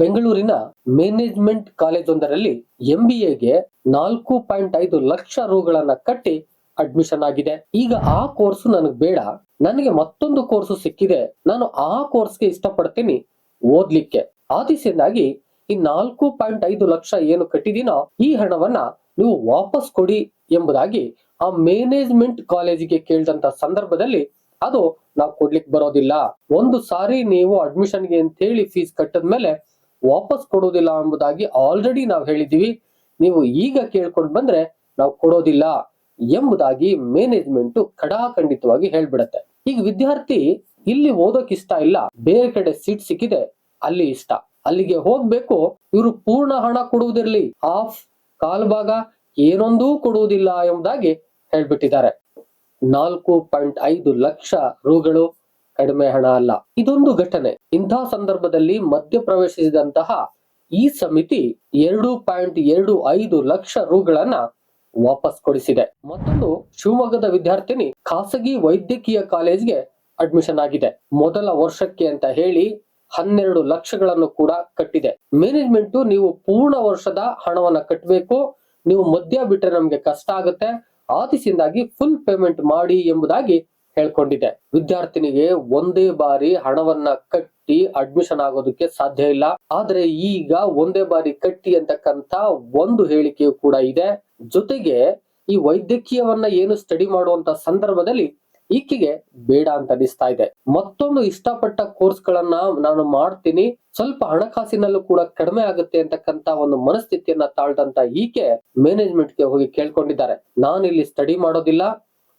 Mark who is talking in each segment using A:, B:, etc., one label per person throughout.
A: ಬೆಂಗಳೂರಿನ management college ಒಂದರಲ್ಲಿ M B ಎಗೆ ನಾಲ್ಕು ಪಾಯಿಂಟ್ ಐದು ಲಕ್ಷ ರೂಗಳನ್ನ ಕಟ್ಟಿ ಅಡ್ಮಿಷನ್ ಆಗಿದೆ. ಈಗ ಆ ಕೋರ್ಸ್ ನನಗೆ ಬೇಡ. ನನಗೆ ಮತ್ತೊಂದು ಕೋರ್ಸ್ ಸಿಕ್ಕಿದೆ. ನಾನು ಆ ಕೋರ್ಸ್ಗೆ ಇಷ್ಟಪಡ್ತೀನಿ ಓದ್ಲಿಕ್ಕೆ. ಆ ದಿಸೆಯಿಂದಾಗಿ ಈ ನಾಲ್ಕು ಪಾಯಿಂಟ್ ಐದು ಲಕ್ಷ ಏನು ಕಟ್ಟಿದೀನೋ ಈ ಹಣವನ್ನ ನೀವು ವಾಪಸ್ ಕೊಡಿ ಎಂಬುದಾಗಿ ಆ ಮ್ಯಾನೇಜ್ಮೆಂಟ್ ಕಾಲೇಜಿಗೆ ಕೇಳಿದಂತ ಸಂದರ್ಭದಲ್ಲಿ ಅದು ನಾವು ಕೊಡ್ಲಿಕ್ಕೆ ಬರೋದಿಲ್ಲ. ಒಂದು ಸಾರಿ ನೀವು ಅಡ್ಮಿಷನ್ಗೆ ಅಂತ ಹೇಳಿ ಫೀಸ್ ಕಟ್ಟದ್ಮೇಲೆ ವಾಪಸ್ ಕೊಡೋದಿಲ್ಲ ಎಂಬುದಾಗಿ ಆಲ್ರೆಡಿ ನಾವು ಹೇಳಿದ್ದೀವಿ. ನೀವು ಈಗ ಕೇಳ್ಕೊಂಡು ಬಂದ್ರೆ ನಾವು ಕೊಡೋದಿಲ್ಲ ಎಂಬುದಾಗಿ ಮ್ಯಾನೇಜ್ಮೆಂಟ್ ಖಡಾಖಂಡಿತವಾಗಿ ಹೇಳ್ಬಿಡತ್ತೆ. ಈಗ ವಿದ್ಯಾರ್ಥಿ ಇಲ್ಲಿ ಓದೋಕ್ ಇಷ್ಟ ಇಲ್ಲ. ಬೇರೆ ಕಡೆ ಸೀಟ್ ಸಿಕ್ಕಿದೆ, ಅಲ್ಲಿ ಇಷ್ಟ. ಅಲ್ಲಿಗೆ ಹೋಗ್ಬೇಕು, ಇವರು ಪೂರ್ಣ ಹಣ ಕೊಡುವುದಿರಲಿ. ಹಾಫ್ ಕಾಲ್ ಭಾಗ, ಏನೊಂದೂ ಕೊಡುವುದಿಲ್ಲ ಎಂಬುದಾಗಿ ಹೇಳ್ಬಿಟ್ಟಿದ್ದಾರೆ. ನಾಲ್ಕು ಪಾಯಿಂಟ್ ಐದು ಲಕ್ಷ ರುಗಳು ಕಡಿಮೆ ಹಣ ಅಲ್ಲ. ಇದೊಂದು ಘಟನೆ. ಇಂತಹ ಸಂದರ್ಭದಲ್ಲಿ ಮಧ್ಯ ಪ್ರವೇಶಿಸಿದಂತಹ ಈ ಸಮಿತಿ ಎರಡು ಪಾಯಿಂಟ್ ಎರಡು ಐದು ಲಕ್ಷ ರೂಗಳನ್ನ ವಾಪಸ್ ಕೊಡಿಸಿದೆ. ಮತ್ತೊಂದು, ಶಿವಮೊಗ್ಗದ ವಿದ್ಯಾರ್ಥಿನಿ ಖಾಸಗಿ ವೈದ್ಯಕೀಯ ಕಾಲೇಜ್ಗೆ ಅಡ್ಮಿಷನ್ ಆಗಿದೆ. ಮೊದಲ ವರ್ಷಕ್ಕೆ ಅಂತ ಹೇಳಿ ಹನ್ನೆರಡು ಲಕ್ಷಗಳನ್ನು ಕೂಡ ಕಟ್ಟಿದೆ. ಮ್ಯಾನೇಜ್ಮೆಂಟ್ ನೀವು ಪೂರ್ಣ ವರ್ಷದ ಹಣವನ್ನ ಕಟ್ಟಬೇಕು ನೀವು ಮಧ್ಯ ಬಿಟ್ರೆ ನಮ್ಗೆ ಕಷ್ಟ ಆಗುತ್ತೆ. ಆತಿಸಿಂದಾಗಿ ಫುಲ್ ಪೇಮೆಂಟ್ ಮಾಡಿ ಎಂಬುದಾಗಿ ಹೇಳ್ಕೊಂಡಿದೆ ವಿದ್ಯಾರ್ಥಿನಿಗೆ ಒಂದೇ ಬಾರಿ ಹಣವನ್ನ ಕಟ್ಟಿ ಅಡ್ಮಿಷನ್ ಆಗೋದಕ್ಕೆ ಸಾಧ್ಯ ಇಲ್ಲ. ಆದ್ರೆ ಈಗ ಒಂದೇ ಬಾರಿ ಕಟ್ಟಿ ಅಂತಕ್ಕಂತ ಒಂದು ಹೇಳಿಕೆಯು ಕೂಡ ಇದೆ. ಜೊತೆಗೆ ಈ ವೈದ್ಯಕೀಯವನ್ನ ಏನು ಸ್ಟಡಿ ಮಾಡುವಂತ ಸಂದರ್ಭದಲ್ಲಿ ಈಕೆಗೆ ಬೇಡ ಅಂತ ಅನಿಸ್ತಾ ಇದೆ. ಮತ್ತೊಂದು ಇಷ್ಟಪಟ್ಟ ಕೋರ್ಸ್ ಗಳನ್ನ ನಾನು ಮಾಡ್ತೀನಿ. ಸ್ವಲ್ಪ ಹಣಕಾಸಿನಲ್ಲೂ ಕೂಡ ಕಡಿಮೆ ಆಗುತ್ತೆ ಅಂತಕ್ಕಂತ ಒಂದು ಮನಸ್ಥಿತಿಯನ್ನ ತಾಳ್ದಂತ ಈಕೆ ಮ್ಯಾನೇಜ್ಮೆಂಟ್ಗೆ ಹೋಗಿ ಕೇಳ್ಕೊಂಡಿದ್ದಾರೆ. ನಾನು ಇಲ್ಲಿ ಸ್ಟಡಿ ಮಾಡೋದಿಲ್ಲ.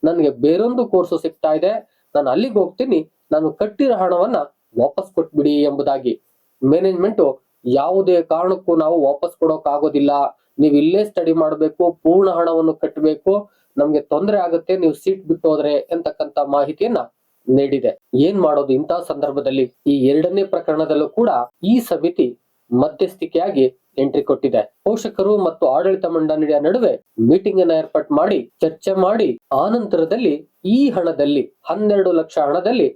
A: ನನಗೆ ಬೇರೊಂದು ಕೋರ್ಸು ಸಿಗ್ತಾ ಇದೆ. ನಾನು ಅಲ್ಲಿಗೆ ಹೋಗ್ತೀನಿ. ನಾನು ಕಟ್ಟಿರೋ ಹಣವನ್ನ ವಾಪಸ್ ಕೊಟ್ಬಿಡಿ ಎಂಬುದಾಗಿ. ಮ್ಯಾನೇಜ್ಮೆಂಟ್ ಯಾವುದೇ ಕಾರಣಕ್ಕೂ ನಾವು ವಾಪಸ್ ಕೊಡೋಕ್ ಆಗೋದಿಲ್ಲ ನೀವು ಇಲ್ಲೇ ಸ್ಟಡಿ ಮಾಡಬೇಕು, ಪೂರ್ಣ ಹಣವನ್ನು ಕಟ್ಟಬೇಕು. ನಮ್ಗೆ ತೊಂದರೆ ಆಗುತ್ತೆ, ನೀವು ಸೀಟ್ ಬಿಟ್ಟು ಹೋದ್ರೆ ಎಂತಕ್ಕಂತ ಮಾಹಿತಿಯನ್ನ ನೀಡಿದೆ. ಏನ್ ಮಾಡೋದು ಇಂತಹ ಸಂದರ್ಭದಲ್ಲಿ? ಈ ಎರಡನೇ ಪ್ರಕರಣದಲ್ಲೂ ಕೂಡ ಈ ಸಮಿತಿ ಮಧ್ಯಸ್ಥಿಕೆಯಾಗಿ ಎಂಟ್ರಿ ಕೊಟ್ಟಿದೆ. ಪೋಷಕರು ಮತ್ತು ಆಡಳಿತ ಮಂಡಳಿಯ ನಡುವೆ ಮೀಟಿಂಗ್ ಅನ್ನು ಏರ್ಪಾಟ್ ಮಾಡಿ, ಚರ್ಚೆ ಮಾಡಿ, ಆ ನಂತರದಲ್ಲಿ ಈ ಹಣದಲ್ಲಿ, ಹನ್ನೆರಡು ಲಕ್ಷ ಹಣದಲ್ಲಿ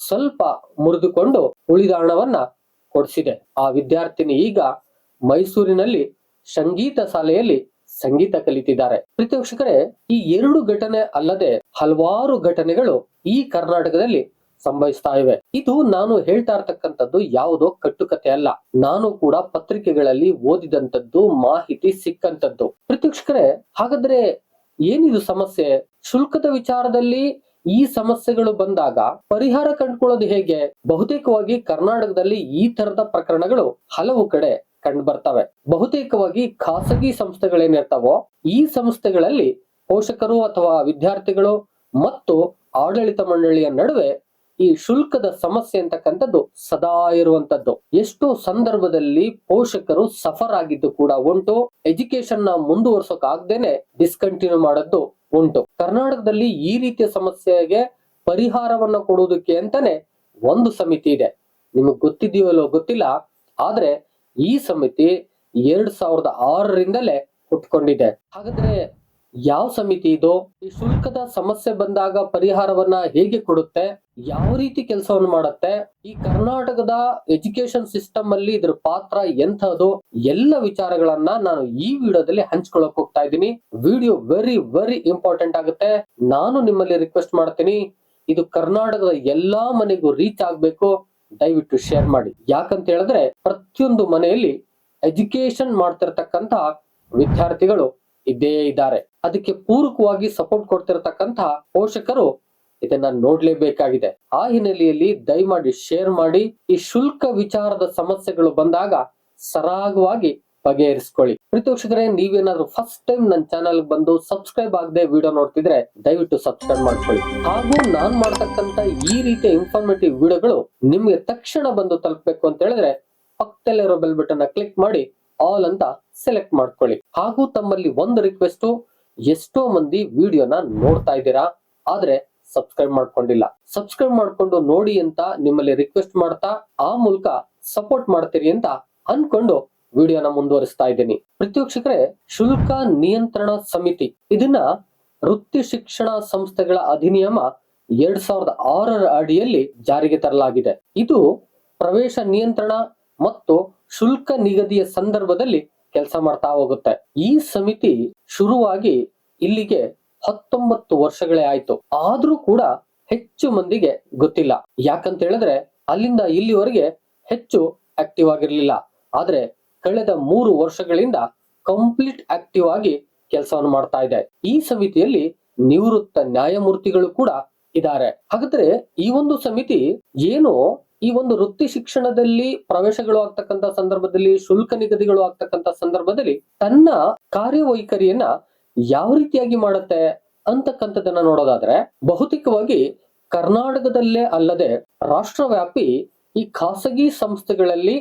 A: ಸ್ವಲ್ಪ ಮುರಿದುಕೊಂಡು ಉಳಿದ ಹಣವನ್ನ ಕೊಡಿಸಿದೆ. ಆ ವಿದ್ಯಾರ್ಥಿನಿ ಈಗ ಮೈಸೂರಿನಲ್ಲಿ ಸಂಗೀತ ಶಾಲೆಯಲ್ಲಿ ಸಂಗೀತ ಕಲಿತಿದ್ದಾರೆ. ಪ್ರೀತಿ ವೀಕ್ಷಕರೇ ಈ ಎರಡು ಘಟನೆ ಅಲ್ಲದೆ ಹಲವಾರು ಘಟನೆಗಳು ಈ ಕರ್ನಾಟಕದಲ್ಲಿ ಸಂಭವಿಸ್ತಾ ಇವೆ. ಇದು ನಾನು ಹೇಳ್ತಾ ಇರ್ತಕ್ಕಂಥದ್ದು ಯಾವುದೋ ಕಟ್ಟುಕತೆ ಅಲ್ಲ. ನಾನು ಕೂಡ ಪತ್ರಿಕೆಗಳಲ್ಲಿ ಓದಿದಂತದ್ದು ಮಾಹಿತಿ ಸಿಕ್ಕಂತದ್ದು ಪ್ರತ್ಯಕ್ಷಕರೇ ಹಾಗಾದ್ರೆ ಏನಿದು ಸಮಸ್ಯೆ? ಶುಲ್ಕದ ವಿಚಾರದಲ್ಲಿ ಈ ಸಮಸ್ಯೆಗಳು ಬಂದಾಗ ಪರಿಹಾರ ಕಂಡುಕೊಳ್ಳೋದು ಹೇಗೆ? ಬಹುತೇಕವಾಗಿ ಕರ್ನಾಟಕದಲ್ಲಿ ಈ ತರದ ಪ್ರಕರಣಗಳು ಹಲವು ಕಡೆ ಕಂಡು ಬರ್ತವೆ ಬಹುತೇಕವಾಗಿ ಖಾಸಗಿ ಸಂಸ್ಥೆಗಳೇನಿರ್ತಾವೋ, ಈ ಸಂಸ್ಥೆಗಳಲ್ಲಿ ಪೋಷಕರು ಅಥವಾ ವಿದ್ಯಾರ್ಥಿಗಳು ಮತ್ತು ಆಡಳಿತ ಮಂಡಳಿಯ ನಡುವೆ ಈ ಶುಲ್ಕದ ಸಮಸ್ಯೆ ಅಂತಕ್ಕಂಥದ್ದು ಸದಾ ಇರುವಂತದ್ದು ಎಷ್ಟೋ ಸಂದರ್ಭದಲ್ಲಿ ಪೋಷಕರು ಸಫರ್ ಆಗಿದ್ದು ಕೂಡ ಉಂಟು. ಎಜುಕೇಶನ್ನ ಮುಂದುವರ್ಸೋಕ್ ಆಗ್ದೇನೆ ಡಿಸ್ಕಂಟಿನ್ಯೂ ಮಾಡದ್ದು ಉಂಟು. ಕರ್ನಾಟಕದಲ್ಲಿ ಈ ರೀತಿಯ ಸಮಸ್ಯೆಗೆ ಪರಿಹಾರವನ್ನ ಕೊಡುವುದಕ್ಕೆ ಅಂತಾನೆ ಒಂದು ಸಮಿತಿ ಇದೆ. ನಿಮಗೆ ಗೊತ್ತಿದೆಯೋ ಗೊತ್ತಿಲ್ಲ, ಆದ್ರೆ ಈ ಸಮಿತಿ ಎರಡ್ ಸಾವಿರದ ಆರರಿಂದಲೇ ಹುಟ್ಕೊಂಡಿದೆ ಹಾಗಾದ್ರೆ ಯಾವ ಸಮಿತಿ ಇದು? ಈ ಶುಲ್ಕದ ಸಮಸ್ಯೆ ಬಂದಾಗ ಪರಿಹಾರವನ್ನ ಹೇಗೆ ಕೊಡುತ್ತೆ? ಯಾವ ರೀತಿ ಕೆಲಸವನ್ನು ಮಾಡುತ್ತೆ? ಈ ಕರ್ನಾಟಕದ ಎಜುಕೇಶನ್ ಸಿಸ್ಟಮ್ ಅಲ್ಲಿ ಇದ್ರ ಪಾತ್ರ ಎಂಥದ್ದು? ಎಲ್ಲ ವಿಚಾರಗಳನ್ನ ನಾನು ಈ ವಿಡಿಯೋದಲ್ಲಿ ಹಂಚ್ಕೊಳಕ್ ಹೋಗ್ತಾ ಇದ್ದೀನಿ. ವಿಡಿಯೋ ವೆರಿ ವೆರಿ ಇಂಪಾರ್ಟೆಂಟ್ ಆಗುತ್ತೆ. ನಾನು ನಿಮ್ಮಲ್ಲಿ ರಿಕ್ವೆಸ್ಟ್ ಮಾಡ್ತೀನಿ, ಇದು ಕರ್ನಾಟಕದ ಎಲ್ಲಾ ಮನೆಗೂ ರೀಚ್ ಆಗ್ಬೇಕು. ದಯವಿಟ್ಟು ಶೇರ್ ಮಾಡಿ. ಯಾಕಂತ ಹೇಳಿದ್ರೆ, ಪ್ರತಿಯೊಂದು ಮನೆಯಲ್ಲಿ ಎಜುಕೇಶನ್ ಮಾಡ್ತಿರ್ತಕ್ಕಂತ ವಿದ್ಯಾರ್ಥಿಗಳು ಇದ್ದೇ ಇದ್ದಾರೆ. ಅದಕ್ಕೆ ಪೂರಕವಾಗಿ ಸಪೋರ್ಟ್ ಕೊಡ್ತಿರತಕ್ಕಂತ ಪೋಷಕರು ಇದನ್ನ ನೋಡ್ಲೇಬೇಕಾಗಿದೆ. ಆ ಹಿನ್ನೆಲೆಯಲ್ಲಿ ದಯಮಾಡಿ ಶೇರ್ ಮಾಡಿ, ಈ ಶುಲ್ಕ ವಿಚಾರದ ಸಮಸ್ಯೆಗಳು ಬಂದಾಗ ಸರಾಗವಾಗಿ ಬಗೆಹರಿಸ್ಕೊಳ್ಳಿ. ಪ್ರೀತೋಕ್ಷಕರೇ ನೀವೇನಾದ್ರೂ ಫಸ್ಟ್ ಟೈಮ್ ನನ್ನ ಚಾನಲ್ ಬಂದು ಸಬ್ಸ್ಕ್ರೈಬ್ ಆಗದೆ ವಿಡಿಯೋ ನೋಡ್ತಿದ್ರೆ ದಯವಿಟ್ಟು ಸಬ್ಸ್ಕ್ರೈಬ್ ಮಾಡ್ಕೊಳ್ಳಿ. ಹಾಗೂ ನಾನ್ ಮಾಡ್ತಕ್ಕಂತ ಈ ರೀತಿಯ ಇನ್ಫಾರ್ಮೇಟಿವ್ ವಿಡಿಯೋಗಳು ನಿಮ್ಗೆ ತಕ್ಷಣ ಬಂದು ತಲುಪಬೇಕು ಅಂತ ಹೇಳಿದ್ರೆ ಪಕ್ಕದಲ್ಲಿರೋ ಬೆಲ್ ಬಟನ್ ಕ್ಲಿಕ್ ಮಾಡಿ ಆಲ್ ಅಂತ ಸೆಲೆಕ್ಟ್ ಮಾಡ್ಕೊಳ್ಳಿ. ಹಾಗೂ ತಮ್ಮಲ್ಲಿ ಒಂದು ರಿಕ್ವೆಸ್ಟ್ ಎಷ್ಟೋ ಮಂದಿ ವಿಡಿಯೋನ ನೋಡ್ತಾ ಇದ್ದೀರಾ? ಆದ್ರೆ ಸಬ್ಸ್ಕ್ರೈಬ್ ಮಾಡ್ಕೊಂಡಿಲ್ಲ. ಸಬ್ಸ್ಕ್ರೈಬ್ ಮಾಡ್ಕೊಂಡು ನೋಡಿ ಅಂತ ನಿಮ್ಮಲ್ಲಿ ರಿಕ್ವೆಸ್ಟ್ ಮಾಡ್ತಾ, ಆ ಮೂಲಕ ಸಪೋರ್ಟ್ ಮಾಡ್ತೀರಿ ಅಂತ ಅನ್ಕೊಂಡು ವಿಡಿಯೋನ ಮುಂದುವರಿಸ್ತಾ ಇದ್ದೀನಿ. ಪ್ರತ್ಯಕ್ಷಕರೇ, ಶುಲ್ಕ ನಿಯಂತ್ರಣ ಸಮಿತಿ. ಇದನ್ನ ವೃತ್ತಿ ಶಿಕ್ಷಣ ಸಂಸ್ಥೆಗಳ ಅಧಿನಿಯಮ ಎರಡ್ ಸಾವಿರದ ಆರರ ಅಡಿಯಲ್ಲಿ ಜಾರಿಗೆ ತರಲಾಗಿದೆ. ಇದು ಪ್ರವೇಶ ನಿಯಂತ್ರಣ ಮತ್ತು ಶುಲ್ಕ ನಿಗದಿಯ ಸಂದರ್ಭದಲ್ಲಿ ಕೆಲಸ ಮಾಡ್ತಾ ಹೋಗುತ್ತೆ. ಈ ಸಮಿತಿ ಶುರುವಾಗಿ ಇಲ್ಲಿಗೆ ಹತ್ತೊಂಬತ್ತು ವರ್ಷಗಳೇ ಆಯ್ತು. ಆದ್ರೂ ಕೂಡ ಹೆಚ್ಚು ಮಂದಿಗೆ ಗೊತ್ತಿಲ್ಲ. ಯಾಕಂತ ಹೇಳಿದ್ರೆ ಅಲ್ಲಿಂದ ಇಲ್ಲಿವರೆಗೆ ಹೆಚ್ಚು ಆಕ್ಟಿವ್ ಆಗಿರ್ಲಿಲ್ಲ. ಆದ್ರೆ ಕಳೆದ ಮೂರು ವರ್ಷಗಳಿಂದ ಕಂಪ್ಲೀಟ್ ಆಕ್ಟಿವ್ ಆಗಿ ಕೆಲಸವನ್ನು ಮಾಡ್ತಾ ಇದೆ. ಈ ಸಮಿತಿಯಲ್ಲಿ ನಿವೃತ್ತ ನ್ಯಾಯಮೂರ್ತಿಗಳು ಕೂಡ ಇದ್ದಾರೆ. ಹಾಗಾದ್ರೆ ಈ ಒಂದು ಸಮಿತಿ ಏನು ಈ ಒಂದು ವೃತ್ತಿ ಶಿಕ್ಷಣದಲ್ಲಿ ಪ್ರವೇಶಗಳು ಆಗ್ತಕ್ಕಂಥ ಸಂದರ್ಭದಲ್ಲಿ, ಶುಲ್ಕ ನಿಗದಿಗಳು ಆಗ್ತಕ್ಕಂಥ ಸಂದರ್ಭದಲ್ಲಿ ತನ್ನ ಕಾರ್ಯವೈಖರಿಯನ್ನ ಯಾವ ರೀತಿಯಾಗಿ ಮಾಡುತ್ತೆ ಅಂತಕ್ಕಂಥದ್ದನ್ನ ನೋಡೋದಾದ್ರೆ ಬಹುತೇಕವಾಗಿ ಕರ್ನಾಟಕದಲ್ಲೇ ಅಲ್ಲದೆ ರಾಷ್ಟ್ರವ್ಯಾಪಿ ಈ ಖಾಸಗಿ ಸಂಸ್ಥೆಗಳಲ್ಲಿ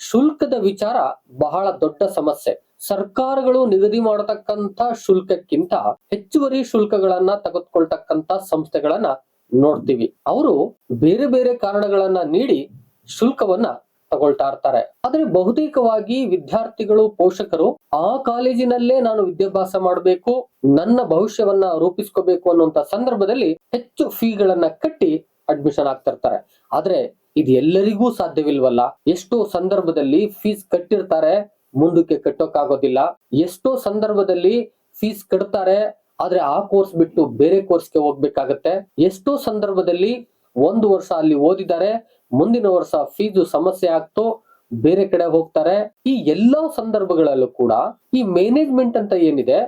A: ಶುಲ್ಕದ ವಿಚಾರ ಬಹಳ ದೊಡ್ಡ ಸಮಸ್ಯೆ. ಸರ್ಕಾರಗಳು ನಿಗದಿ ಮಾಡತಕ್ಕಂತ ಶುಲ್ಕಕ್ಕಿಂತ ಹೆಚ್ಚುವರಿ ಶುಲ್ಕಗಳನ್ನ ತೆಗೆದುಕೊಳ್ತಕ್ಕಂತ ಸಂಸ್ಥೆಗಳನ್ನ ನೋಡ್ತೀವಿ. ಅವರು ಬೇರೆ ಬೇರೆ ಕಾರಣಗಳನ್ನ ನೀಡಿ ಶುಲ್ಕವನ್ನ ತಗೊಳ್ತಾ ಇರ್ತಾರೆ. ಆದ್ರೆ ಬಹುತೇಕವಾಗಿ ವಿದ್ಯಾರ್ಥಿಗಳು, ಪೋಷಕರು, ಆ ಕಾಲೇಜಿನಲ್ಲೇ ನಾನು ವಿದ್ಯಾಭ್ಯಾಸ ಮಾಡಬೇಕು, ನನ್ನ ಭವಿಷ್ಯವನ್ನ ರೂಪಿಸ್ಕೋಬೇಕು ಅನ್ನುವಂತ ಸಂದರ್ಭದಲ್ಲಿ ಹೆಚ್ಚು ಫೀಗಳನ್ನ ಕಟ್ಟಿ ಅಡ್ಮಿಷನ್ ಆಗ್ತಿರ್ತಾರೆ ಆದ್ರೆ ಇದು ಎಲ್ಲರಿಗೂ ಸಾಧ್ಯವಿಲ್ವಲ್ಲ. ಎಷ್ಟೋ ಸಂದರ್ಭದಲ್ಲಿ ಫೀಸ್ ಕಟ್ಟಿರ್ತಾರೆ, ಮುಂದಕ್ಕೆ ಕಟ್ಟೋಕಾಗೋದಿಲ್ಲ ಎಷ್ಟೋ ಸಂದರ್ಭದಲ್ಲಿ ಫೀಸ್ ಕಟ್ತಾರೆ ಆದ್ರೆ ಆ ಕೋರ್ಸ್ ಬಿಟ್ಟು ಬೇರೆ ಕೋರ್ಸ್ಗೆ ಹೋಗ್ಬೇಕಾಗತ್ತೆ. ಎಷ್ಟೋ ಸಂದರ್ಭದಲ್ಲಿ ಒಂದು ವರ್ಷ ಅಲ್ಲಿ ಓದಿದ್ದಾರೆ, ಮುಂದಿನ ವರ್ಷ ಫೀಸು ಸಮಸ್ಯೆ ಆಗ್ತು ಬೇರೆ ಕಡೆ ಹೋಗ್ತಾರೆ. ಈ ಎಲ್ಲಾ ಸಂದರ್ಭಗಳಲ್ಲೂ ಕೂಡ ಈ ಮ್ಯಾನೇಜ್ಮೆಂಟ್ ಅಂತ ಏನಿದೆ,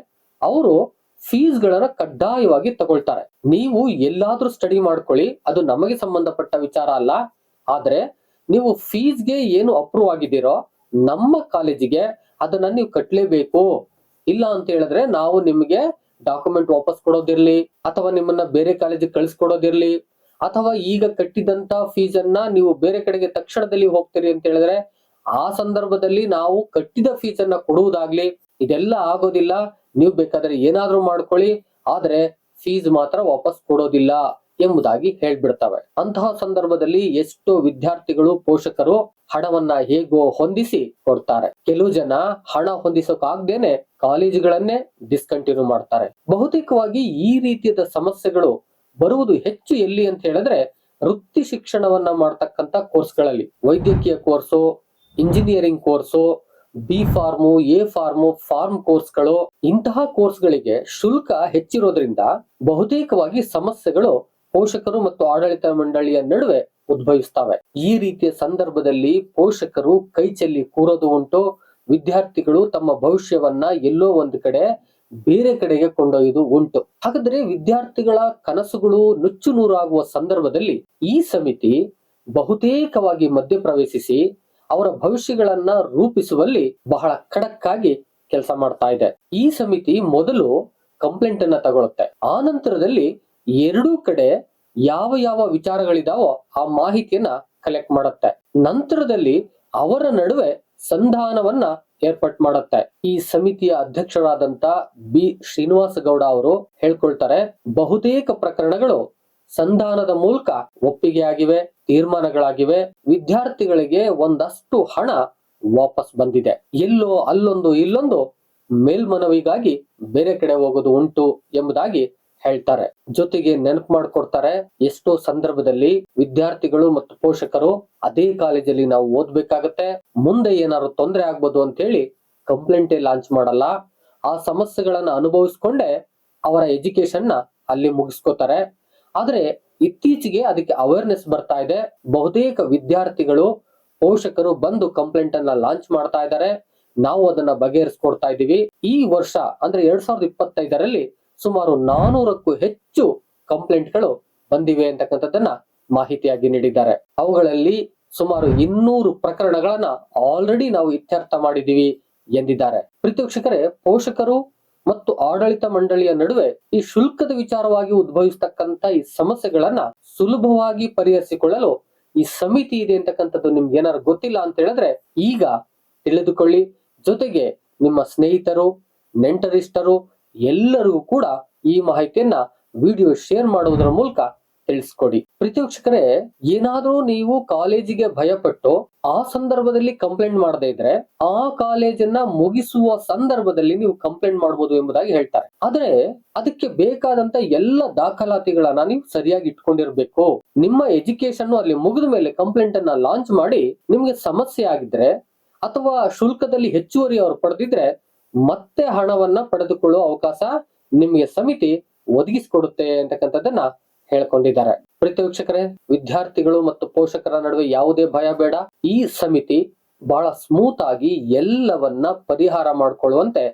A: ಅವರು ಫೀಸ್ ಗಳನ್ನ ಕಡ್ಡಾಯವಾಗಿ ತಗೊಳ್ತಾರೆ. ನೀವು ಎಲ್ಲಾದ್ರೂ ಸ್ಟಡಿ ಮಾಡ್ಕೊಳ್ಳಿ, ಅದು ನಮಗೆ ಸಂಬಂಧಪಟ್ಟ ವಿಚಾರ ಅಲ್ಲ. ಆದ್ರೆ ನೀವು ಫೀಸ್ಗೆ ಏನು ಅಪ್ರೂವ್ ಆಗಿದ್ದೀರೋ, ನಮ್ಮ ಕಾಲೇಜಿಗೆ ಅದನ್ನ ನೀವು ಕಟ್ಲೇಬೇಕು. ಇಲ್ಲ ಅಂತ ಹೇಳಿದ್ರೆ ನಾವು ನಿಮಗೆ ಡಾಕ್ಯುಮೆಂಟ್ ವಾಪಸ್ ಕೊಡೋದಿರ್ಲಿ, ಅಥವಾ ನಿಮ್ಮನ್ನ ಬೇರೆ ಕಾಲೇಜಿಗೆ ಕಳಿಸ್ಕೊಡೋದಿರ್ಲಿ, ಅಥವಾ ಈಗ ಕಟ್ಟಿದಂತ ಫೀಸ್ ಅನ್ನ ನೀವು ಬೇರೆ ಕಡೆಗೆ ತಕ್ಷಣದಲ್ಲಿ ಹೋಗ್ತೀರಿ ಅಂತ ಹೇಳಿದ್ರೆ, ಆ ಸಂದರ್ಭದಲ್ಲಿ ನಾವು ಕಟ್ಟಿದ ಫೀಸ್ ಅನ್ನ ಕೊಡುವುದಾಗ್ಲಿ, ಇದೆಲ್ಲ ಆಗೋದಿಲ್ಲ. ನೀವು ಬೇಕಾದ್ರೆ ಏನಾದ್ರೂ ಮಾಡ್ಕೊಳ್ಳಿ, ಆದ್ರೆ ಫೀಸ್ ಮಾತ್ರ ವಾಪಸ್ ಕೊಡೋದಿಲ್ಲ. ಎಂಬುದಾಗಿ ಹೇಳ್ಬಿಡ್ತವೆ. ಅಂತಹ ಸಂದರ್ಭದಲ್ಲಿ ಎಷ್ಟೋ ವಿದ್ಯಾರ್ಥಿಗಳು, ಪೋಷಕರು ಹಣವನ್ನ ಹೇಗೋ ಹೊಂದಿಸಿ ಕೊಡ್ತಾರೆ. ಕೆಲವು ಜನ ಹಣ ಹೊಂದಿಸೋಕಾಗ್ದೇನೆ ಕಾಲೇಜುಗಳನ್ನೇ ಡಿಸ್ಕಂಟಿನ್ಯೂ ಮಾಡ್ತಾರೆ. ಬಹುತೇಕವಾಗಿ ಈ ರೀತಿಯಾದ ಸಮಸ್ಯೆಗಳು ಬರುವುದು ಹೆಚ್ಚು ಎಲ್ಲಿ ಅಂತ ಹೇಳಿದ್ರೆ ವೃತ್ತಿ ಶಿಕ್ಷಣವನ್ನ ಮಾಡ್ತಕ್ಕಂತ ಕೋರ್ಸ್ಗಳಲ್ಲಿ. ವೈದ್ಯಕೀಯ course, engineering course, B pharm, A pharm, pharm ಕೋರ್ಸ್ಗಳು ಇಂತಹ ಕೋರ್ಸ್ಗಳಿಗೆ ಶುಲ್ಕ ಹೆಚ್ಚಿರೋದ್ರಿಂದ ಬಹುತೇಕವಾಗಿ ಸಮಸ್ಯೆಗಳು ಪೋಷಕರು ಮತ್ತು ಆಡಳಿತ ಮಂಡಳಿಯ ನಡುವೆ ಉದ್ಭವಿಸ್ತವೆ. ಈ ರೀತಿಯ ಸಂದರ್ಭದಲ್ಲಿ ಪೋಷಕರು ಕೈ ಚೆಲ್ಲಿ ಕೂರೋದು ಉಂಟು. ವಿದ್ಯಾರ್ಥಿಗಳು ತಮ್ಮ ಭವಿಷ್ಯವನ್ನ ಎಲ್ಲೋ ಒಂದು ಕಡೆ, ಬೇರೆ ಕಡೆಗೆ ಕೊಂಡೊಯ್ಯುವುದು ಉಂಟು. ಹಾಗಾದ್ರೆ ವಿದ್ಯಾರ್ಥಿಗಳ ಕನಸುಗಳು ನುಚ್ಚು ನೂರಾಗುವ ಸಂದರ್ಭದಲ್ಲಿ ಈ ಸಮಿತಿ ಬಹುತೇಕವಾಗಿ ಮಧ್ಯಪ್ರವೇಶಿಸಿ ಅವರ ಭವಿಷ್ಯಗಳನ್ನ ರೂಪಿಸುವಲ್ಲಿ ಬಹಳ ಖಡಕ್ಕಾಗಿ ಕೆಲಸ ಮಾಡ್ತಾ ಇದೆ. ಈ ಸಮಿತಿ ಮೊದಲು ಕಂಪ್ಲೇಂಟ್ ಅನ್ನ ತಗೊಳುತ್ತೆ. ಆ ನಂತರದಲ್ಲಿ ಎರಡೂ ಕಡೆ ಯಾವ ಯಾವ ವಿಚಾರಗಳಿದಾವೋ ಆ ಮಾಹಿತಿಯನ್ನ ಕಲೆಕ್ಟ್ ಮಾಡುತ್ತೆ. ನಂತರದಲ್ಲಿ ಅವರ ನಡುವೆ ಸಂಧಾನವನ್ನ ಏರ್ಪಾಟ್ ಮಾಡುತ್ತೆ. ಈ ಸಮಿತಿಯ ಅಧ್ಯಕ್ಷರಾದಂತ ಬಿ. ಶ್ರೀನಿವಾಸ ಗೌಡ ಅವರು ಹೇಳ್ಕೊಳ್ತಾರೆ, ಬಹುತೇಕ ಪ್ರಕರಣಗಳು ಸಂಧಾನದ ಮೂಲಕ ಒಪ್ಪಿಗೆ ಆಗಿವೆ ತೀರ್ಮಾನಗಳಾಗಿವೆ, ವಿದ್ಯಾರ್ಥಿಗಳಿಗೆ ಒಂದಷ್ಟು ಹಣ ವಾಪಸ್ ಬಂದಿದೆ. ಎಲ್ಲೋ ಅಲ್ಲೊಂದು ಇಲ್ಲೊಂದು ಮೇಲ್ಮನವಿಗಾಗಿ ಬೇರೆ ಕಡೆ ಹೋಗೋದು ಉಂಟು ಎಂಬುದಾಗಿ ಹೇಳ್ತಾರೆ. ಜೊತೆಗೆ ನೆನಪು ಮಾಡ್ಕೊಡ್ತಾರೆ, ಎಷ್ಟೋ ಸಂದರ್ಭದಲ್ಲಿ ವಿದ್ಯಾರ್ಥಿಗಳು ಮತ್ತು ಪೋಷಕರು ಅದೇ ಕಾಲೇಜಲ್ಲಿ ನಾವು ಓದ್ಬೇಕಾಗತ್ತೆ, ಮುಂದೆ ಏನಾದ್ರು ತೊಂದರೆ ಆಗ್ಬೋದು ಅಂತ ಹೇಳಿ ಕಂಪ್ಲೇಂಟೇ ಲಾಂಚ್ ಮಾಡಲ್ಲ. ಆ ಸಮಸ್ಯೆಗಳನ್ನ ಅನುಭವಿಸ್ಕೊಂಡೆ ಅವರ ಎಜುಕೇಶನ್ನ ಅಲ್ಲಿ ಮುಗಿಸ್ಕೋತಾರೆ. ಆದ್ರೆ ಇತ್ತೀಚೆಗೆ ಅದಕ್ಕೆ ಅವೇರ್ನೆಸ್ ಬರ್ತಾ ಇದೆ. ಬಹುತೇಕ ವಿದ್ಯಾರ್ಥಿಗಳು, ಪೋಷಕರು ಬಂದು ಕಂಪ್ಲೇಂಟ್ ಅನ್ನ ಲಾಂಚ್ ಮಾಡ್ತಾ ಇದ್ದಾರೆ. ನಾವು ಅದನ್ನ ಬಗೆಹರಿಸ್ಕೊಡ್ತಾ ಇದ್ದೀವಿ. ಈ ವರ್ಷ ಅಂದ್ರೆ ಎರಡ್ ಸಾವಿರದ ಇಪ್ಪತ್ತೈದರಲ್ಲಿ ಸುಮಾರು ನಾನೂರಕ್ಕೂ ಹೆಚ್ಚು ಕಂಪ್ಲೇಂಟ್ಗಳು ಬಂದಿವೆ ಅಂತಕ್ಕಂಥದ್ದನ್ನ ಮಾಹಿತಿಯಾಗಿ ನೀಡಿದ್ದಾರೆ. ಅವುಗಳಲ್ಲಿ ಸುಮಾರು ಇನ್ನೂರು ಪ್ರಕರಣಗಳನ್ನ ಆಲ್ರೆಡಿ ನಾವು ಇತ್ಯರ್ಥ ಮಾಡಿದೀವಿ ಎಂದಿದ್ದಾರೆ. ಪ್ರೀತಿವೀಕ್ಷಕರೇ ಪೋಷಕರು ಮತ್ತು ಆಡಳಿತ ಮಂಡಳಿಯ ನಡುವೆ ಈ ಶುಲ್ಕದ ವಿಚಾರವಾಗಿ ಉದ್ಭವಿಸ್ತಕ್ಕಂತ ಈ ಸಮಸ್ಯೆಗಳನ್ನ ಸುಲಭವಾಗಿ ಪರಿಹರಿಸಿಕೊಳ್ಳಲು ಈ ಸಮಿತಿ ಇದೆ ಅಂತಕ್ಕಂಥದ್ದು ನಿಮ್ಗೆ ಏನಾದ್ರು ಗೊತ್ತಿಲ್ಲ ಅಂತ ಹೇಳಿದ್ರೆ ಈಗ ತಿಳಿದುಕೊಳ್ಳಿ. ಜೊತೆಗೆ ನಿಮ್ಮ ಸ್ನೇಹಿತರು, ನೆಂಟರಿಷ್ಟರು ಎಲ್ಲರಿಗೂ ಕೂಡ ಈ ಮಾಹಿತಿಯನ್ನ ವಿಡಿಯೋ ಶೇರ್ ಮಾಡುವುದರ ಮೂಲಕ ತಿಳಿಸ್ಕೊಡಿ. ಪ್ರೀತಿವೀಕ್ಷಕರೇ ಏನಾದ್ರೂ ನೀವು ಕಾಲೇಜಿಗೆ ಭಯಪಟ್ಟು ಆ ಸಂದರ್ಭದಲ್ಲಿ ಕಂಪ್ಲೇಂಟ್ ಮಾಡದೇ ಇದ್ರೆ ಆ ಕಾಲೇಜನ್ನ ಮುಗಿಸುವ ಸಂದರ್ಭದಲ್ಲಿ ನೀವು ಕಂಪ್ಲೇಂಟ್ ಮಾಡಬಹುದು ಎಂಬುದಾಗಿ ಹೇಳ್ತಾರೆ. ಆದ್ರೆ ಅದಕ್ಕೆ ಬೇಕಾದಂತ ಎಲ್ಲ ದಾಖಲಾತಿಗಳನ್ನ ನೀವು ಸರಿಯಾಗಿ ಇಟ್ಕೊಂಡಿರ್ಬೇಕು. ನಿಮ್ಮ ಎಜುಕೇಶನ್ ಅಲ್ಲಿ ಮುಗಿದ ಮೇಲೆ ಕಂಪ್ಲೇಂಟ್ ಅನ್ನ ಲಾಂಚ್ ಮಾಡಿ ನಿಮ್ಗೆ ಸಮಸ್ಯೆ ಆಗಿದ್ರೆ ಅಥವಾ ಶುಲ್ಕದಲ್ಲಿ ಹೆಚ್ಚುವರಿ ಅವರು ಪಡೆದಿದ್ರೆ ಮತ್ತೆ ಹಣವನ್ನ ಪಡೆದುಕೊಳ್ಳುವ ಅವಕಾಶ ನಿಮಗೆ ಸಮಿತಿ ಒದಗಿಸಿಕೊಡುತ್ತೆ ಅಂತಕ್ಕಂಥದ್ದನ್ನ ಹೇಳ್ಕೊಂಡಿದ್ದಾರೆ. ಪ್ರೀತಿ ವೀಕ್ಷಕರೇ, ವಿದ್ಯಾರ್ಥಿಗಳು ಮತ್ತು ಪೋಷಕರ ನಡುವೆ ಯಾವುದೇ ಭಯ ಬೇಡ. ಈ ಸಮಿತಿ ಬಹಳ ಸ್ಮೂತ್ ಆಗಿ ಎಲ್ಲವನ್ನ ಪರಿಹಾರ ಮಾಡಿಕೊಳ್ಳುವಂತೆ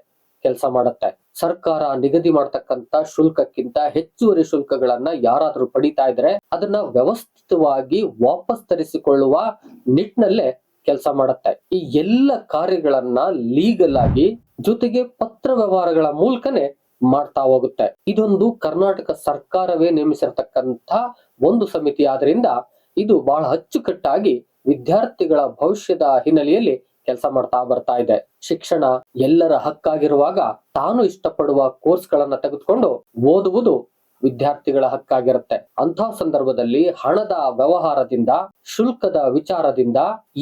A: ಕೆಲಸ ಮಾಡುತ್ತೆ. ಸರ್ಕಾರ ನಿಗದಿ ಮಾಡತಕ್ಕಂತ ಶುಲ್ಕಕ್ಕಿಂತ ಹೆಚ್ಚುವರಿ ಶುಲ್ಕಗಳನ್ನ ಯಾರಾದ್ರೂ ಪಡಿತಾ ಇದ್ರೆ ಅದನ್ನ ವ್ಯವಸ್ಥಿತವಾಗಿ ವಾಪಸ್ ತರಿಸಿಕೊಳ್ಳುವ ನಿಟ್ಟಿನಲ್ಲೇ ಕೆಲಸ ಮಾಡುತ್ತೆ. ಈ ಎಲ್ಲ ಕಾರ್ಯಗಳನ್ನ ಲೀಗಲ್ ಆಗಿ ಜೊತೆಗೆ ಪತ್ರ ವ್ಯವಹಾರಗಳ ಮೂಲಕನೇ ಮಾಡ್ತಾ ಹೋಗುತ್ತೆ. ಇದೊಂದು ಕರ್ನಾಟಕ ಸರ್ಕಾರವೇ ನೇಮಿಸಿರತಕ್ಕಂತ ಒಂದು ಸಮಿತಿ. ಆದ್ರಿಂದ ಇದು ಬಹಳ ಅಚ್ಚುಕಟ್ಟಾಗಿ ವಿದ್ಯಾರ್ಥಿಗಳ ಭವಿಷ್ಯದ ಹಿನ್ನೆಲೆಯಲ್ಲಿ ಕೆಲಸ ಮಾಡ್ತಾ ಬರ್ತಾ ಇದೆ. ಶಿಕ್ಷಣ ಎಲ್ಲರ ಹಕ್ಕಾಗಿರುವಾಗ ತಾನು ಇಷ್ಟಪಡುವ ಕೋರ್ಸ್ ಗಳನ್ನ ತೆಗೆದುಕೊಂಡು ಓದುವುದು ವಿದ್ಯಾರ್ಥಿಗಳ ಹಕ್ಕಾಗಿರುತ್ತೆ. ಅಂತಹ ಸಂದರ್ಭದಲ್ಲಿ ಹಣದ ವ್ಯವಹಾರದಿಂದ, ಶುಲ್ಕದ ವಿಚಾರದಿಂದ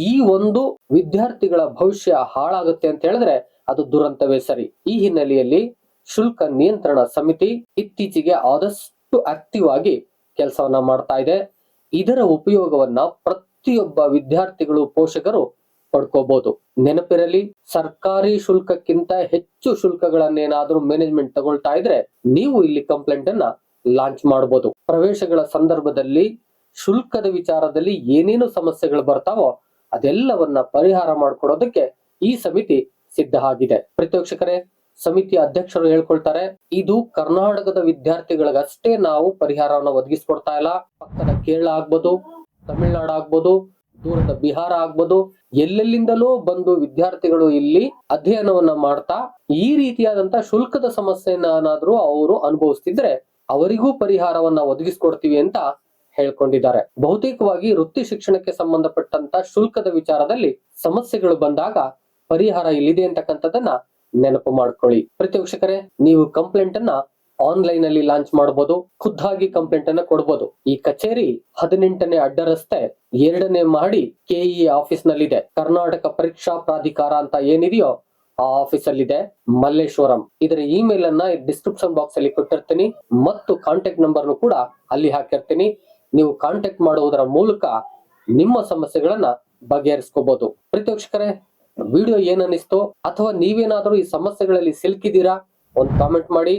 A: ಈ ಒಂದು ವಿದ್ಯಾರ್ಥಿಗಳ ಭವಿಷ್ಯ ಹಾಳಾಗುತ್ತೆ ಅಂತ ಹೇಳಿದ್ರೆ ಅದು ದುರಂತವೇ ಸರಿ. ಈ ಹಿನ್ನೆಲೆಯಲ್ಲಿ ಶುಲ್ಕ ನಿಯಂತ್ರಣ ಸಮಿತಿ ಇತ್ತೀಚೆಗೆ ಆದಷ್ಟು ಆಕ್ಟಿವ್ ಆಗಿ ಕೆಲಸವನ್ನ ಮಾಡ್ತಾ ಇದೆ. ಇದರ ಉಪಯೋಗವನ್ನ ಪ್ರತಿಯೊಬ್ಬ ವಿದ್ಯಾರ್ಥಿಗಳು ಪೋಷಕರು ಪಡ್ಕೋಬಹುದು ನೆನಪಿರಲಿ, ಸರ್ಕಾರಿ ಶುಲ್ಕಕ್ಕಿಂತ ಹೆಚ್ಚು ಶುಲ್ಕಗಳನ್ನೇನಾದ್ರೂ ಮ್ಯಾನೇಜ್ಮೆಂಟ್ ತಗೊಳ್ತಾ ಇದ್ರೆ ನೀವು ಇಲ್ಲಿ ಕಂಪ್ಲೇಂಟ್ ಅನ್ನ ಲಾಂಚ್ ಮಾಡಬಹುದು. ಪ್ರವೇಶಗಳ ಸಂದರ್ಭದಲ್ಲಿ ಶುಲ್ಕದ ವಿಚಾರದಲ್ಲಿ ಏನೇನು ಸಮಸ್ಯೆಗಳು ಬರ್ತಾವೋ ಅದೆಲ್ಲವನ್ನ ಪರಿಹಾರ ಮಾಡಿಕೊಡೋದಕ್ಕೆ ಈ ಸಮಿತಿ ಸಿದ್ಧ ಆಗಿದೆ. ಪ್ರೇಕ್ಷಕರೇ ಸಮಿತಿ ಅಧ್ಯಕ್ಷರು ಹೇಳ್ಕೊಳ್ತಾರೆ, ಇದು ಕರ್ನಾಟಕದ ವಿದ್ಯಾರ್ಥಿಗಳಿಗಷ್ಟೇ ನಾವು ಪರಿಹಾರವನ್ನ ಒದಗಿಸ್ಕೊಡ್ತಾ ಇಲ್ಲ. ಪಕ್ಕದ ಕೇರಳ ಆಗ್ಬೋದು, ತಮಿಳುನಾಡು ಆಗ್ಬೋದು, ದೂರದ ಬಿಹಾರ ಆಗ್ಬೋದು, ಎಲ್ಲೆಲ್ಲಿಂದಲೂ ಬಂದು ವಿದ್ಯಾರ್ಥಿಗಳು ಇಲ್ಲಿ ಅಧ್ಯಯನವನ್ನ ಮಾಡ್ತಾ ಈ ರೀತಿಯಾದಂತ ಶುಲ್ಕದ ಸಮಸ್ಯೆಯನ್ನಾದ್ರೂ ಅವರು ಅನುಭವಿಸ್ತಿದ್ರೆ ಅವರಿಗೂ ಪರಿಹಾರವನ್ನ ಒದಗಿಸ್ಕೊಡ್ತೀವಿ ಅಂತ ಹೇಳ್ಕೊಂಡಿದ್ದಾರೆ. ಬಹುತೇಕವಾಗಿ ವೃತ್ತಿ ಶಿಕ್ಷಣಕ್ಕೆ ಸಂಬಂಧಪಟ್ಟಂತ ಶುಲ್ಕದ ವಿಚಾರದಲ್ಲಿ ಸಮಸ್ಯೆಗಳು ಬಂದಾಗ ಪರಿಹಾರ ಇಲ್ಲಿದೆ ಅಂತಕ್ಕಂಥದ್ದನ್ನ ನೆನಪು ಮಾಡ್ಕೊಳ್ಳಿ. ಪ್ರತಿ ವೀಕ್ಷಕರೇ ನೀವು ಕಂಪ್ಲೇಂಟ್ ಅನ್ನ ಆನ್ಲೈನ್ ಅಲ್ಲಿ ಲಾಂಚ್ ಮಾಡಬಹುದು ಖುದ್ದಾಗಿ ಕಂಪ್ಲೇಂಟ್ ಅನ್ನ ಕೊಡಬಹುದು ಈ ಕಚೇರಿ ಹದಿನೆಂಟನೇ ಅಡ್ಡ ರಸ್ತೆ ಎರಡನೇ ಮಾಡಿ ಕೆಇ ಆಫೀಸ್ ನಲ್ಲಿದೆ ಕರ್ನಾಟಕ ಪರೀಕ್ಷಾ ಪ್ರಾಧಿಕಾರ ಅಂತ ಏನಿದೆಯೋ ಆಫೀಸ್ ಅಲ್ಲಿದೆ ಮಲ್ಲೇಶ್ವರಂ. ಇದರ ಇಮೇಲ್ ಅನ್ನ ಡಿಸ್ಕ್ರಿಪ್ಷನ್ ಬಾಕ್ಸ್ ಅಲ್ಲಿ ಕೊಟ್ಟಿರ್ತೀನಿ ಮತ್ತು ಕಾಂಟ್ಯಾಕ್ಟ್ ನಂಬರ್ ಕೂಡ ಅಲ್ಲಿ ಹಾಕಿರ್ತೀನಿ. ನೀವು ಕಾಂಟ್ಯಾಕ್ಟ್ ಮಾಡುವುದರ ಮೂಲಕ ನಿಮ್ಮ ಸಮಸ್ಯೆಗಳನ್ನ ಬಗೆಹರಿಸ್ಕೋಬಹುದು ಪ್ರತ್ಯಕ್ಷಕರೇ ವಿಡಿಯೋ ಏನನ್ನಿಸ್ತೋ? ಅಥವಾ ನೀವೇನಾದ್ರೂ ಈ ಸಮಸ್ಯೆಗಳಲ್ಲಿ ಸಿಲ್ಕಿದ್ದೀರಾ? ಒಂದು ಕಾಮೆಂಟ್ ಮಾಡಿ.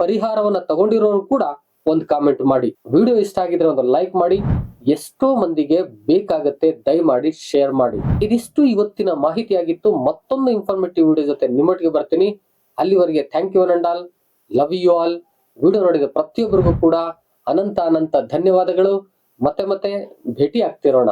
A: ಪರಿಹಾರವನ್ನ ತಗೊಂಡಿರೋರು ಕೂಡ ಒಂದು ಕಾಮೆಂಟ್ ಮಾಡಿ. ವಿಡಿಯೋ ಇಷ್ಟ ಆಗಿದ್ರೆ ಒಂದು ಲೈಕ್ ಮಾಡಿ. ಎಷ್ಟೋ ಮಂದಿಗೆ ಬೇಕಾಗತ್ತೆ ದಯಮಾಡಿ ಶೇರ್ ಮಾಡಿ. ಇದಿಷ್ಟು ಇವತ್ತಿನ ಮಾಹಿತಿಯಾಗಿತ್ತು. ಮತ್ತೊಂದು ಇನ್ಫಾರ್ಮೇಟಿವ್ ವಿಡಿಯೋ ಜೊತೆ ನಿಮ್ಮೊಟ್ಟಿಗೆ ಬರ್ತೀನಿ. ಅಲ್ಲಿವರೆಗೆ ಥ್ಯಾಂಕ್ ಯು ನಂಡಾಲ್ ಲವ್ ಯು ಆಲ್ ವಿಡಿಯೋ ನೋಡಿದ ಪ್ರತಿಯೊಬ್ಬರಿಗೂ ಕೂಡ ಅನಂತ ಅನಂತ ಧನ್ಯವಾದಗಳು. ಮತ್ತೆ ಮತ್ತೆ ಭೇಟಿ ಆಗ್ತಿರೋಣ